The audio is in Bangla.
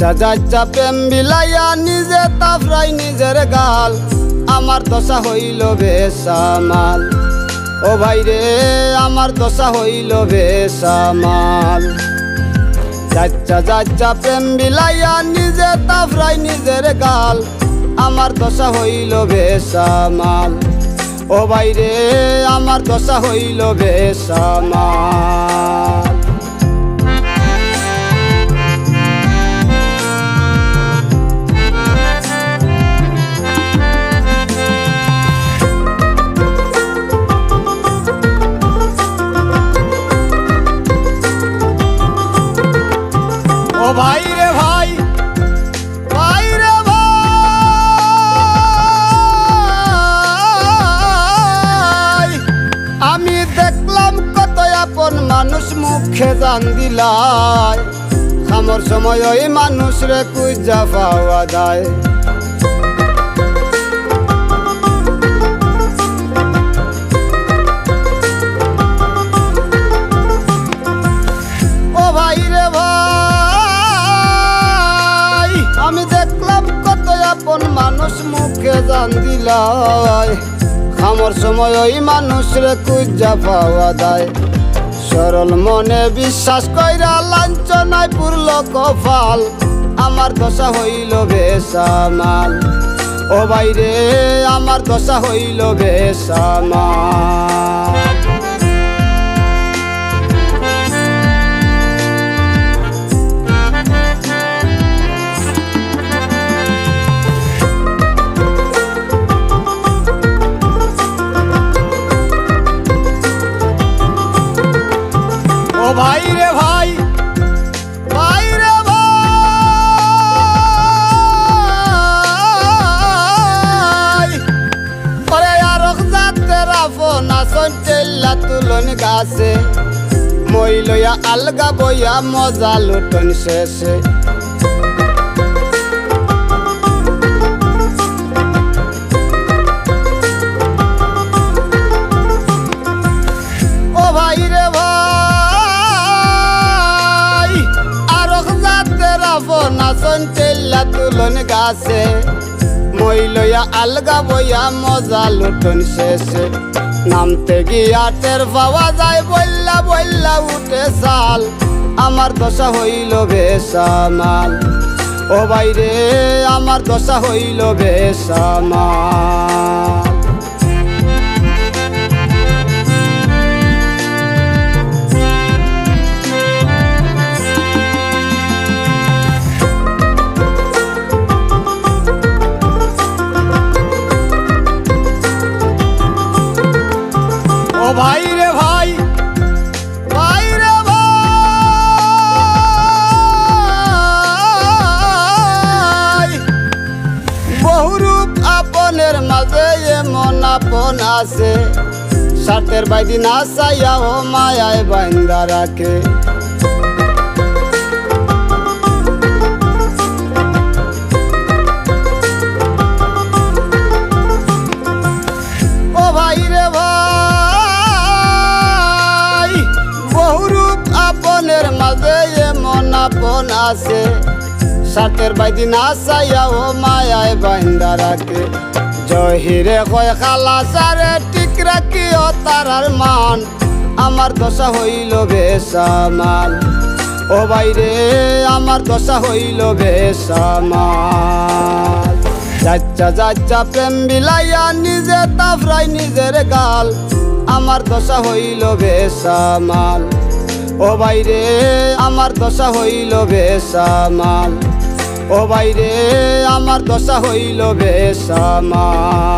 যাচ্ছা যাচ্ছা, প্রেম বিলাইয়া নিজে তাফরাই নিজের গাল। আমার দশা হইল বেসামাল। ও ভাই রে আমার দশা হইল বেসামাল। যাচ্ছা যাচ্ছা, প্রেম বিলাইয়া নিজে তাফরাই নিজের গাল। আমার দশা হইল বেসামাল। ও ভাই রে আমার দশা হইল বেসামাল। মানুষ মুখে জান দিলাই আমার সময় ওই মানুষ রে কুজা পাওয়া যায়। ও ভাই রে ভাই, আমি দেখলাম কত আপন মানুষ মুখে জান দিলাই আমার সময় ওই মানুষ রে কুজা পাওয়া যায়। সরল মনে বিশ্বাস কইরা লাঞ্ছনায় পুরল কপাল। আমার দশা হইল বেসামাল। ও বাইরে আমার দশা হইল বেসামাল। জাতের আফন আসন চেল্লা তুলন গাছে। মই লইয়া আলগা বইয়া মজা লুটন শেষে। ও ভাই রে ভাই, আর জাতের আফন আসন চেল্লা তুলন গাছে। মই লইয়া আলগা বইয়া মজা লুটন শেষে। নামতে গিয়া টের পাওয়া যায় বললা বললা উঠে সাল আমার দশা হইল বেসামাল। ও বাইরে, আমার দশা হইল বেসামাল। আপন আছে। সাতের বাইদি না চাইয়া ও মায়ায় বাইন্দা রাখে। ভাই রে ভাই, বহুরূপ আপনের মাঝে আপন আছে। সাতের বাইদি না চাইয়া ও মায়ায় বাইন্দা রাখে। জহিরে কয় খালা, সারে ঠিক ও তারার মান। আমার দশা হইল বেসামাল। ও ভাই রে আমার দশা হইল বেসামাল। যাচ্ছা যাচ্ছা প্রেম বিলাইয়া নিজে তাফরাই নিজের গাল। আমার দশা হইল বেসামাল। ও ভাই রে আমার দশা হইল বেসামাল। ও বাইরে আমার দশা হইল বেসামাল